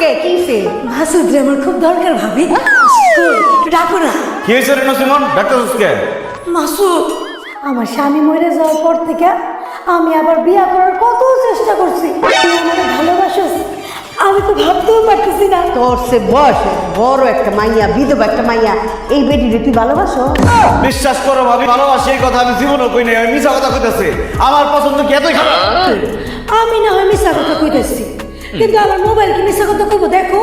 কে? কিসে মাসুদ রে আমার খুব দরকার ভাবি। ডাকো না। কি হয়েছে রে নসিমন ডাক্তার কে? মাসুদ আমার স্বামী মরে যাওয়ার পর থেকে আমি আবার বিয়ে করার কত চেষ্টা করছি। তুই আমাকে ভালোবাসিস? আমি তো ভাবতেও পারতেছি না। তোর সে বয়স বড় একটা মাইয়া বিধবা একটা মাইয়া এই বেটিরে তুই ভালোবাসো? বিশ্বাস করো ভাবি ভালোবাসি এই কথা আমি জীবনও কই নাই আমি মিছা কথা কইতাছি। আমার পছন্দ কি এতই খারাপ? আমি না হয় মিশা কথা কইতেছি। কিন্তু আমার মোবাইল কি মিশা কথা কইবো দেখো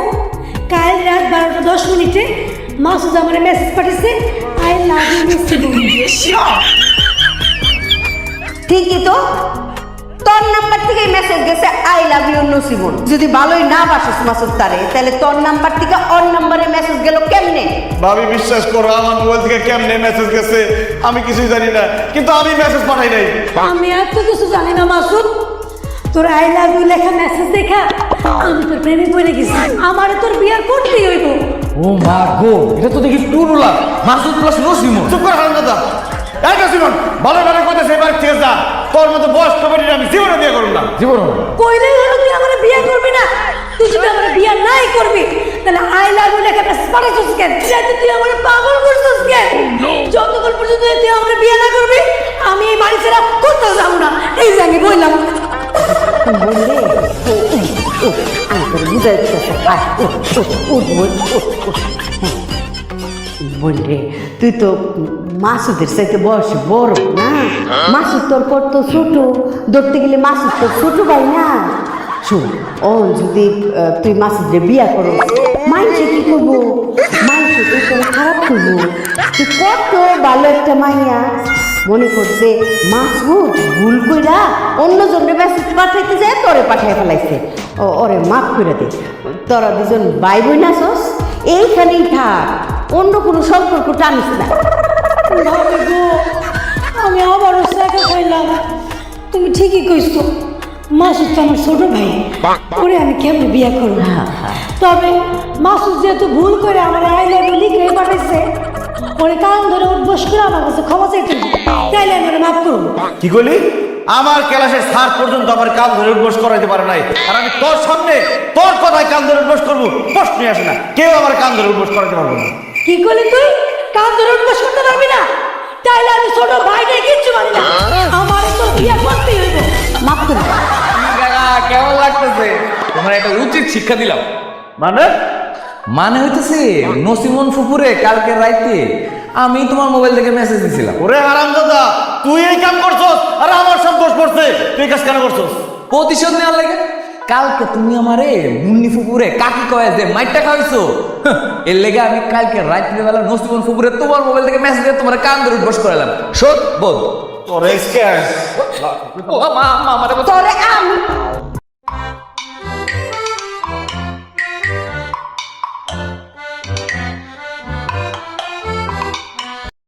কাল রাত বারোটা দশ মিনিটে মাসুদ আমার মেসেজ পাঠিয়েছে আই লাভ ইউ মিস ঠিকই তো? তোর নাম্বার থেকে মেসেজ গেছে আই লাভ ইউ নসিবন যদি ভালোই না বাসিস মাসুদ তারে তাহলে তোর নাম্বার থেকে ওর নাম্বারে মেসেজ গেল কেমনে? ভাবি বিশ্বাস করো আমার মোবাইল থেকে কেমনে মেসেজ গেছে আমি কিছুই জানি না কিন্তু আমি মেসেজ পাঠাই নাই। আমি এত কিছু জানি না মাসুদ। তোর আই লাভ ইউ লেখা মেসেজ দেখা আমি তোর প্রেমে পড়ে গেছি। আমার তোর বিয়ে করতেই হইব। ও মা গো এটা তো দেখি টুরুলা মাসুদ প্লাস নসিমন। চুপ করে হারাম দাদা। এই নসিমন ভালো ভালো কইতাছে এবার ঠিক আছে যা। তোর মতো বয়স্ক বেটির আমি জীবনে বিয়ে করব না। জীবন? কইলেই হলো তুই আমার বিয়ে করবি না। তুই যদি আমার বিয়ে নাই করবি তাহলে আই লাভ ইউ লেখা মেসেজ পাঠাইছিস কেন? যাতে তুই আমার পাগল করছিস কেন? যতক্ষণ পর্যন্ত তুই আমার বিয়ে না করবি আমি এই বাড়ি ছেড়ে কোথাও যাব না। এই আমি বললাম বললে, তুই তো মাসুদের সাথে বয়স বড় না? মাসুদ তোর পর তো ছোট? ধরতে গেলে মাসুদ তোর ছোট ভাই না? শোন ও যদি তুই মাসুদের বিয়া করো মাইনসে কি করব? মাইনসে তোর খারাপ করব। তুই কত ভালো একটা মাইয়া। মনে করছে মাসুদ ভুল কইরা অন্য জনের মেসেজ পাঠাইতে যায়, তোরে পাঠাই ফেলাইছে। ওরে মাফ করে দে, তোরা দুজন ভাই বোন আসস এইখানেই থাক, অন্য কোনো সম্পর্ক টানিস না। আমি আবারও শেখা খাইলাম তুমি ঠিকই কইছো, মাসুদ তো আমার ছোট ভাই, ওরে আমি কেমনে বিয়ে করব? তবে মাসুদ যেহেতু ভুল করে আমার আই লাভ ইউ লিখে পাঠাইছে, ওরে কান ধরে উঠবস করে আমার কাছে ক্ষমা চাইতে। তাইলে আমি ওরে মাফ করব কি করলি? আমার ক্লাসের স্যার পর্যন্ত আমার কান ধরে উঠবোস করাইতে পারে নাই। আর আমি তোর সামনে তোর কথায় কান ধরে উঠবোস করব প্রশ্নই আসে না। কেউ আমার কান ধরে উঠবোস করাইতে পারবে না। কি করলি তুই? কান ধরে উঠবস করতে পারবি না? তাইলে আমি ছোট ভাইটাই কিচ্ছু মানি না। আমার তো বিয়ে করতেই হইব। মাফ করে দে। কেমন লাগতেছে? তোমার একটা উচিত শিক্ষা দিলাম। মানে? মানে হইতেছে নসিমন ফুপুরে কালকে রাইতে আমি তোমার মোবাইল থেকে মেসেজ দিছিলাম ওরে আরাম দাদা তুই এই কাম করছস আর আমার সব দোষ পড়ছে তুই কাজ কেন করছস প্রতিশোধ নেওয়ার লাগে কালকে তুমি আমারে মুন্নি ফুপুরে কাকি কয়ে যে মাইটটা খাওয়াইছো এর লেগে আমি কালকে রাত্রে বেলা নসিমন ফুপুরে তোমার মোবাইল থেকে মেসেজ দিয়ে তোমার কান ধরে বস করালাম শোধ বোধ তোর এক্সকে ও মা মা আমারে বলো। তোরে আমি